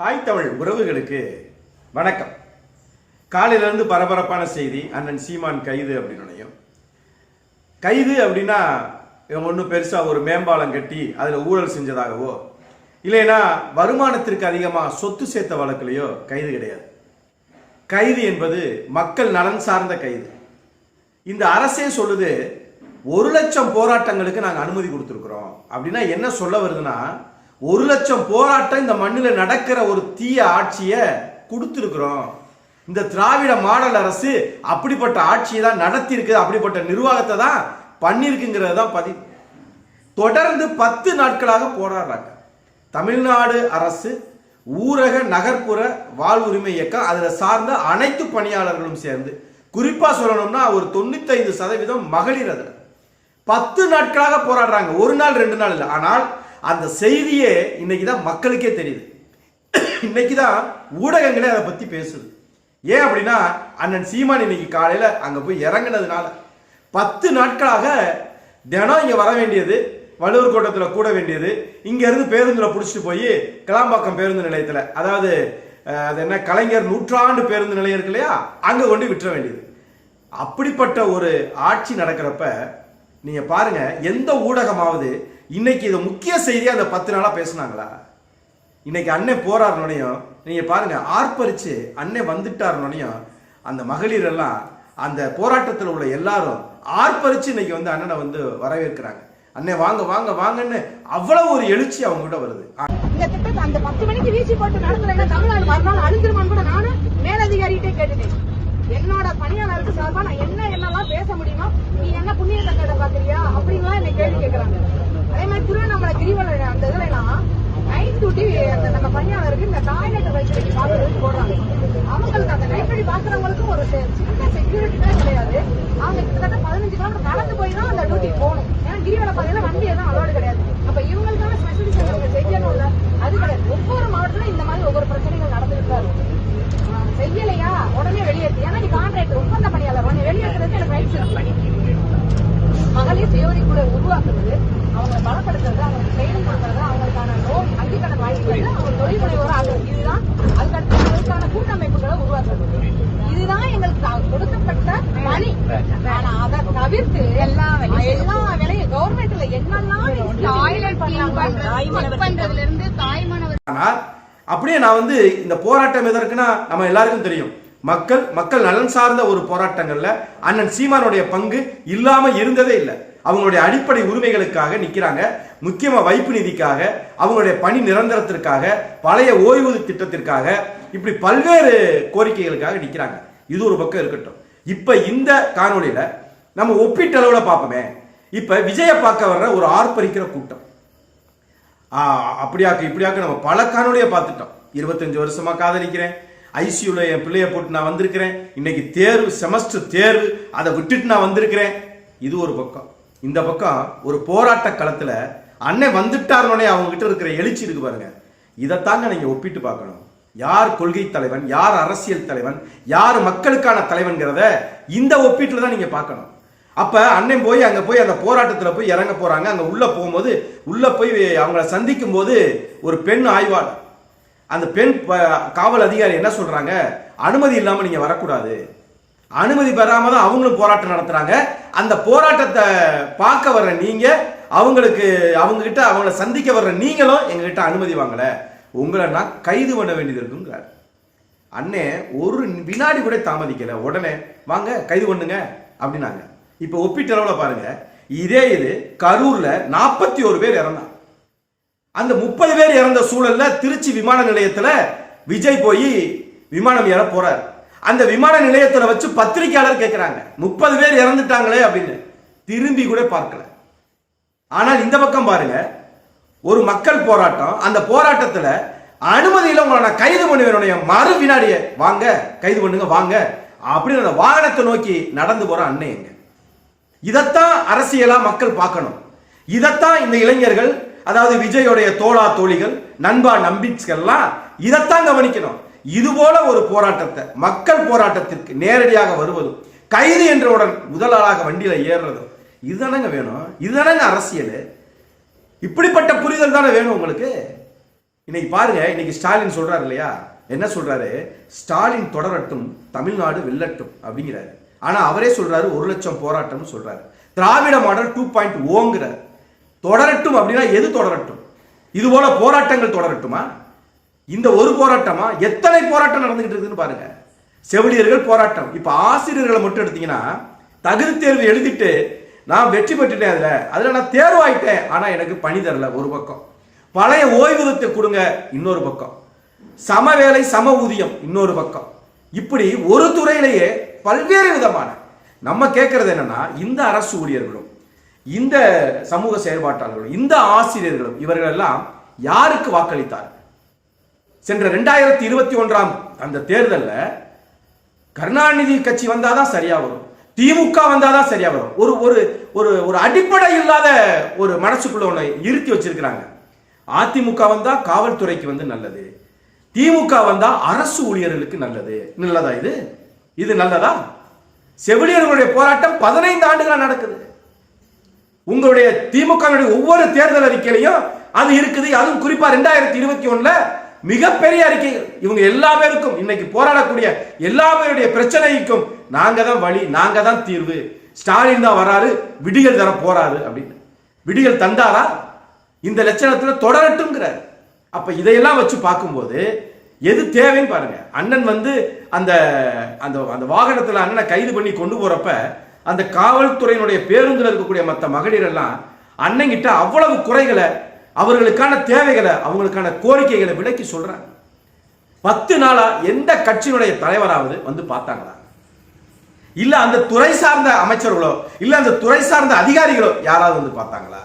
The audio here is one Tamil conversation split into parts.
தாய் தமிழ் உறவுகளுக்கு வணக்கம். காலையிலேருந்து பரபரப்பான செய்தி அண்ணன் சீமான் கைது அப்படின்னுடையும் கைது அப்படின்னா இவங்க ஒன்றும் பெருசாக ஒரு மேம்பாலம் கட்டி அதில் ஊழல் செஞ்சதாகவோ இல்லைன்னா வருமானத்திற்கு அதிகமாக சொத்து சேர்த்த வழக்குலையோ கைது கிடையாது. கைது என்பது மக்கள் நலன் சார்ந்த கைது. இந்த அரசே சொல்லுது ஒரு லட்சம் போராட்டங்களுக்கு நாங்கள் அனுமதி கொடுத்துருக்குறோம். அப்படின்னா என்ன சொல்ல வருதுன்னா ஒரு லட்சம் போராட்டம் இந்த மண்ணில் நடக்கிற ஒரு தீய ஆட்சியை கொடுத்துருக்குறோம். இந்த திராவிட மாடல் அரசு அப்படிப்பட்ட ஆட்சியை தான் நடத்தி இருக்குது அப்படிப்பட்ட நிர்வாகத்தை தான் பண்ணியிருக்குங்கிறது தான் பதிவு தொடர்ந்து பத்து நாட்களாக போராடுறாங்க. தமிழ்நாடு அரசு ஊரக நகர்ப்புற வாழ்வுரிமை இயக்கம் அதில் சார்ந்த அனைத்து பணியாளர்களும் சேர்ந்து குறிப்பாக சொல்லணும்னா ஒரு தொண்ணூத்தைந்து சதவீதம் மகளிர் அதில். பத்து நாட்களாக போராடுறாங்க. ஒரு நாள் ரெண்டு நாள் இல்லை. ஆனால் அந்த செய்தியே இன்னைக்கு தான் மக்களுக்கே தெரியுது. இன்னைக்கு தான் ஊடகங்களே அதை பற்றி பேசுது. ஏன் அப்படின்னா அண்ணன் சீமான் இன்னைக்கு காலையில் அங்கே போய் இறங்குனதுனால பத்து நாட்களாக தினம் இங்கே வர வேண்டியது வள்ளுவர் கோட்டத்தில் கூட வேண்டியது. இங்கேருந்து பேருந்தில் பிடிச்சிட்டு போய் கிளாம்பாக்கம் பேருந்து நிலையத்தில் அதாவது அது என்ன கலைஞர் நூற்றாண்டு பேருந்து நிலையம் இருக்கு இல்லையா? அங்கே கொண்டு விட்டுற வேண்டியது. அப்படிப்பட்ட ஒரு ஆட்சி நடக்கிறப்ப நீங்கள் பாருங்க எந்த ஊடகமாவது இன்னைக்கு இதை முக்கிய செய்தியாக அந்த பத்து நாளாக பேசுனாங்களா? இன்னைக்கு அண்ணன் போறாருனோடையும் நீங்க பாருங்க ஆர்ப்பரிச்சு அண்ணன் வந்துட்டாருனோடையும் அந்த மகளிர் எல்லாம் அந்த போராட்டத்தில் உள்ள எல்லாரும் ஆர்ப்பரிச்சு இன்னைக்கு வந்து அண்ணனை வந்து வரவேற்கிறாங்க. அண்ணன் வாங்க வாங்க வாங்கன்னு அவ்வளவு ஒரு எழுச்சி அவங்க கிட்ட வருது இந்த திட்டத்தை அந்த பத்து மணிக்கு வீச்சு போட்டு நடந்தலைன்னா தமிழ்நாடு மறுநாள் அழிஞ்சிருமான்னு கூட நானும் மேலதிகாரிகிட்டே கேட்டுட்டேன். என்னோட பணியாளருக்கு சார்பா நான் என்ன என்னெல்லாம் பேச முடியுமோ நீ என்ன புண்ணிய தக்கத்தை பாக்குறியா அப்படின்லாம் என்னை கேள்வி கேட்கறாங்க. அதே மாதிரி திருவண்ணாமலை கிரிவல அந்த இதுல எல்லாம் நைட் டியூட்டி அந்த நம்ம பணியாளருக்கு இந்த டாய்லெட் வைக்கிறதுக்கு பாக்குறதுக்கு போடுறாங்க. அவங்களுக்கு அந்த லைப்ரரி பாக்குறவங்களுக்கும் ஒரு செ- சின்ன செக்யூரிட்டி தான் கிடையாது. அவங்க கிட்டத்தட்ட பதினஞ்சு கிலோமீட்டர் நடந்து போய் தான் அந்த டியூட்டி போகணும். ஏன்னா கிரிவல பாதையில வண்டி எதுவும் அலோடு கிடையாது. அப்ப இவங்களுக்கான ஸ்பெஷலிஸ்ட் அவங்க செய்யணும்ல அது கிடையாது. ஒவ்வொரு மாவட்டத்திலும் இந்த மாதிரி ஒவ்வொரு பிரச்சனைகள் நடந்துட்டு தான் இருக்கும் கொடுக்கப்பட்ட பணி. ஆனா அதை தவிர்த்து எல்லா எல்லா வேலையும் கவர்மெண்ட்ல என்னெல்லாம் அப்படியே நான் வந்து இந்த போராட்டம் எதற்குன்னா நம்ம எல்லாருக்கும் தெரியும். மக்கள் மக்கள் நலன் சார்ந்த ஒரு போராட்டங்கள்ல அண்ணன் சீமானுடைய பங்கு இல்லாம இருந்ததே இல்லை. அவங்களுடைய அடிப்படை உரிமைகளுக்காக நிக்கிறாங்க. முக்கியமா வைப்பு நிதிக்காக அவங்களுடைய பணி நிரந்தரத்திற்காக பழைய ஓய்வூதி திட்டத்திற்காக இப்படி பல்வேறு கோரிக்கைகளுக்காக நிக்கிறாங்க. இது ஒரு பக்கம் இருக்கட்டும். இப்போ இந்த காணொலியில் நம்ம ஒப்பீட்டளவில் பார்ப்போமே. இப்போ விஜய பார்க்க வர்ற ஒரு ஆர்ப்பரிக்கிற கூட்டம். அப்படியாக்க இப்படியாக்க நம்ம பல காணொலியை பார்த்துட்டோம். இருபத்தஞ்சு வருஷமாக காதலிக்கிறேன். ஐசியூவில் என் பிள்ளைய போட்டு நான் வந்திருக்கிறேன். இன்னைக்கு தேர்வு செமஸ்டர் தேர்வு அதை விட்டுட்டு நான் வந்திருக்கிறேன். இது ஒரு பக்கம். இந்த பக்கம் ஒரு போராட்ட களத்தில் அன்னை வந்துட்டாருனே அவங்ககிட்ட இருக்கிற எழுச்சி இருக்கு பாருங்க. இதைத்தாங்க நீங்கள் ஒப்பிட்டு பார்க்கணும். யார் கொள்கை தலைவன் யார் அரசியல் தலைவன் யார் மக்களுக்கான தலைவன்கிறத இந்த ஒப்பீட்டில் தான் நீங்கள் பார்க்கணும். அப்போ அண்ணன் போய் அங்கே போய் அந்த போராட்டத்தில் போய் இறங்க போகிறாங்க அங்கே உள்ளே போகும்போது உள்ளே போய் அவங்கள சந்திக்கும் போது ஒரு பெண் ஆய்வாளர். அந்த பெண் காவல் அதிகாரி என்ன சொல்கிறாங்க அனுமதி இல்லாமல் நீங்கள் வரக்கூடாது. அனுமதி பெறாமல் தான் அவங்களும் போராட்டம் நடத்துகிறாங்க அந்த போராட்டத்தை பார்க்க வர்ற நீங்கள் அவங்களுக்கு அவங்கக்கிட்ட அவங்கள சந்திக்க வர்ற நீங்களும் எங்ககிட்ட அனுமதி வாங்கலை. உங்களை நான் கைது பண்ண வேண்டியது இருக்குங்கிறார். அண்ணே ஒரு வினாடி கூட தாமதிக்கல. உடனே வாங்க கைது பண்ணுங்க அப்படின்னாங்க. இப்போ ஒப்பீட்டளவில் பாருங்க. இதே இது கரூர்ல நாற்பத்தி ஒரு பேர் இறந்தாங்க. அந்த முப்பது பேர் இறந்த சூழல்ல திருச்சி விமான நிலையத்துல விஜய் போய் விமானம் ஏற போறார். அந்த விமான நிலையத்துல வச்சு பத்திரிக்கையாளர் கேட்கிறாங்க முப்பது பேர் இறந்துட்டாங்களே அப்படின்னு. திரும்பி கூட பார்க்கல. ஆனால் இந்த பக்கம் பாருங்க. ஒரு மக்கள் போராட்டம். அந்த போராட்டத்தில் அனுமதியில உங்களை நான் கைது பண்ணுவேன். மறு வினாடியே வாங்க கைது பண்ணுங்க வாங்க. அப்படின்னு அந்த வாகனத்தை நோக்கி நடந்து போற அண்ணன் எங்க இதைத்தான் அரசியலா மக்கள் பார்க்கணும். இதைத்தான் இந்த இளைஞர்கள் அதாவது விஜயோடைய தோழா தோழிகள் நண்பா நம்பிக்கெல்லாம் இதைத்தான் கவனிக்கணும். இது போல ஒரு போராட்டத்தை மக்கள் போராட்டத்திற்கு நேரடியாக வருவதும் கைது என்றவுடன் முதல் ஆளாக வண்டியில ஏறுறதும் இதுதானங்க வேணும்? இதுதானங்க அரசியல்? இப்படிப்பட்ட புரிதல் தானே வேணும் உங்களுக்கு? இன்னைக்கு பாருங்க இன்னைக்கு ஸ்டாலின் சொல்றாரு இல்லையா? என்ன சொல்றாரு? ஸ்டாலின் தொடரட்டும் தமிழ்நாடு வெல்லட்டும் அப்படிங்கிறாரு. ஆனா அவரே சொல்றாரு ஒரு லட்சம் போராட்டம்னு சொல்றாரு. திராவிட மாடல் டூ பாயிண்ட் ஓங்கிறார். தொடரட்டும் அப்படின்னா எது தொடரட்டும்? இது போல போராட்டங்கள் தொடரட்டுமா? இந்த ஒரு போராட்டமா? எத்தனை போராட்டம் நடந்துகிட்டு இருக்குன்னு பாருங்க. செவிலியர்கள் போராட்டம். இப்ப ஆசிரியர்களை மட்டும் எடுத்தீங்கன்னா தகுதி தேர்வு எழுதிட்டு நான் வெற்றி பெற்றுட்டேன் அதில். அதில் நான் தேர்வாயிட்டேன். ஆனால் எனக்கு பணி தரல ஒரு பக்கம். பழைய ஓய்வூதியத்தை கொடுங்க இன்னொரு பக்கம். சம வேலை சம ஊதியம் இன்னொரு பக்கம். இப்படி ஒரு துறையிலேயே பல்வேறு விதமான நம்ம கேட்கறது என்னன்னா இந்த அரசு ஊழியர்களும் இந்த சமூக செயல்பாட்டாளர்களும் இந்த ஆசிரியர்களும் இவர்கள் எல்லாம் யாருக்கு வாக்களித்தார் சென்ற ரெண்டாயிரத்தி இருபத்தி ஒன்றாம் அந்த தேர்தலில் கருணாநிதி கட்சி வந்தாதான் சரியா வரும். திமுக வந்தாதான் சரியா வரும். ஒரு ஒரு ஒரு ஒரு அடிப்படை இல்லாத ஒரு மனசுக்குள்ள ஒன்று இருத்தி வச்சிருக்கிறாங்க. அதிமுக வந்தா காவல்துறைக்கு வந்து நல்லது. திமுக வந்தா அரசு ஊழியர்களுக்கு நல்லது. நல்லதா இது? இது நல்லதா? செவிலியர்களுடைய போராட்டம் பதினைந்து ஆண்டுகளாக நடக்குது. உங்களுடைய திமுக ஒவ்வொரு தேர்தல் அறிக்கையிலையும் அது இருக்குது. அதுவும் குறிப்பா ரெண்டாயிரத்தி இருபத்தி ஒண்ணுல மிகப்பெரிய அறிக்கைகள் இவங்க எல்லா பேருக்கும் இன்னைக்கு போராடக்கூடிய எல்லா பேருடைய பிரச்சனைக்கும் நாங்க தான் வழி நாங்க தான் தீர்வு. ஸ்டாலின் தான் வராரு விடிகள் தர போறாரு அப்படின்னு. விடியல் தந்தாரா? இந்த லட்சணத்துல தொடரட்டும்ங்கிறார். அப்ப இதையெல்லாம் வச்சு பார்க்கும்போது எது தேவைன்னு பாருங்க. அண்ணன் வந்து அந்த அந்த அந்த வாகனத்தில் அண்ணனை கைது பண்ணி கொண்டு போறப்ப அந்த காவல்துறையினுடைய பேருந்தில் இருக்கக்கூடிய மற்ற மகளிர் எல்லாம் அண்ணங்கிட்ட அவ்வளவு குறைகளை அவர்களுக்கான தேவைகளை அவங்களுக்கான கோரிக்கைகளை விலக்கி சொல்கிறாங்க பத்து நாளாக எந்த கட்சியினுடைய தலைவராவது வந்து பார்த்தாங்களா? இல்லை அந்த துறை சார்ந்த அமைச்சர்களோ இல்லை அந்த துறை சார்ந்த அதிகாரிகளோ யாராவது வந்து பார்த்தாங்களா?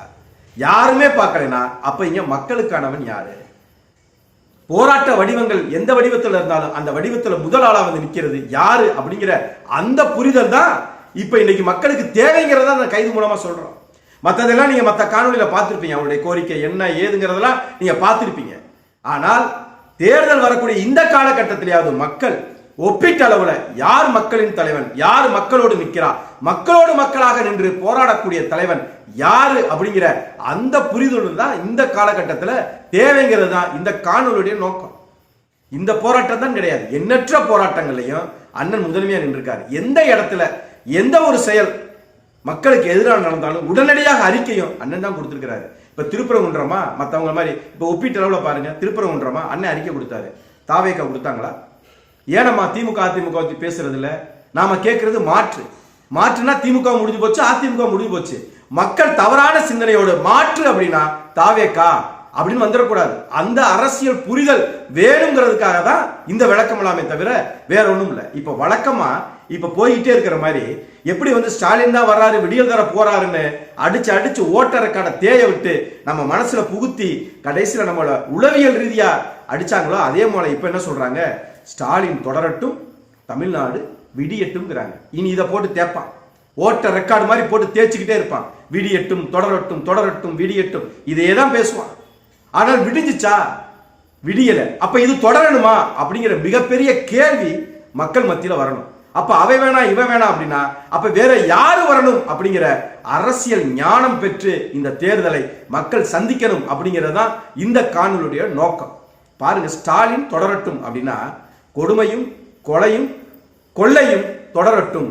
யாருமே பார்க்கலைன்னா அப்போ இங்கே மக்களுக்கானவன் யாரு? போராட்ட வடிவங்கள் எந்த வடிவத்தில் இருந்தாலும் அந்த வடிவத்தில் முதல் ஆளாக வந்து நிற்கிறது யாரு அப்படிங்கிற அந்த புரிதல் தான் இப்போ இன்னைக்கு மக்களுக்கு தேவைங்கிறத அந்த கைது மூலமாக சொல்கிறோம் மற்றதெல்லாம் நீங்கள் மற்ற காணொலியில் பார்த்துருப்பீங்க. அவருடைய கோரிக்கை என்ன ஏதுங்கிறதெல்லாம் நீங்கள் பார்த்துருப்பீங்க. ஆனால் தேர்தல் வரக்கூடிய இந்த காலகட்டத்திலேயாவது மக்கள் ஒப்பீட்டளவில் யார் மக்களின் தலைவன் யார் மக்களோடு நிற்கிறார் மக்களோடு மக்களாக நின்று போராடக்கூடிய தலைவன் யாரு அப்படிங்கிற அந்த புரிதல் தான் இந்த காலகட்டத்தில் தேவைங்கிறது தான் இந்த காணொலியுடைய நோக்கம். இந்த போராட்டம் தான் கிடையாது. எண்ணற்ற போராட்டங்களையும் அண்ணன் முதன்மையாக நின்றுருக்கார். எந்த இடத்துல எந்த ஒரு செயல் மக்களுக்கு எதிராக நடந்தாலும் உடனடியாக அறிக்கையும் அண்ணன் தான் கொடுத்துருக்கிறாரு. இப்போ திருப்பரங்குன்றமா மற்றவங்க மாதிரி இப்போ ஒப்பீட்டு அளவில் பாருங்க திருப்பரங்குன்றமா அண்ணன் அறிக்கை கொடுத்தாரு. தாவேக்கா கொடுத்தாங்களா? ஏனம்மா திமுக அதிமுக பற்றி பேசுறது இல்லை நாம கேட்கறது மாற்று. மாற்றுனா திமுக முடிஞ்சு போச்சு அதிமுக முடிஞ்சு போச்சு. மக்கள் தவறான சிந்தனையோடு மாற்று அப்படின்னா தாவேக்கா அப்படின்னு வந்துடக்கூடாது. அந்த அரசியல் புரிதல் வேணுங்கிறதுக்காக தான் இந்த விளக்கம் இல்லாமே தவிர வேற ஒன்றும் இல்லை இப்போ வழக்கமாக இப்ப போய்கிட்டே இருக்கிற மாதிரி எப்படி வந்து ஸ்டாலின் தான் வர்றாரு விடியல் தர போறாருன்னு அடிச்சு அடிச்சு ஓட்டறக்கான தேய விட்டு நம்ம மனசுல புகுத்தி கடைசியில நம்மளோட உளவியல் ரீதியா அடிச்சாங்களோ அதே போல இப்ப என்ன சொல்றாங்க? ஸ்டாலின் தொடரட்டும் தமிழ்நாடு விடியட்டும்ங்கிறாங்க. இனி இதை போட்டு தேப்பான். ஓட்ட ரெக்கார்டு மாதிரி போட்டு தேய்ச்சிக்கிட்டே இருப்பான். விடியட்டும் தொடரட்டும் தொடரட்டும் விடியட்டும். இதையே தான் பேசுவான். ஆனால் விடிஞ்சிச்சா? விடியல. அப்ப இது தொடரணுமா? அப்படிங்கிற மிகப்பெரிய கேள்வி மக்கள் மத்தியில வரணும். அப்ப அவை வேணாம் இவன் வேணாம் அப்படின்னா அப்ப வேற யாரு வரணும் அப்படிங்கிற அரசியல் ஞானம் பெற்று இந்த தேர்தலை மக்கள் சந்திக்கணும் அப்படிங்கிறது தான் இந்த காணொலியுடைய நோக்கம். பாருங்க ஸ்டாலின் தொடரட்டும் அப்படின்னா கொடுமையும் கொலையும் கொள்ளையும் தொடரட்டும்.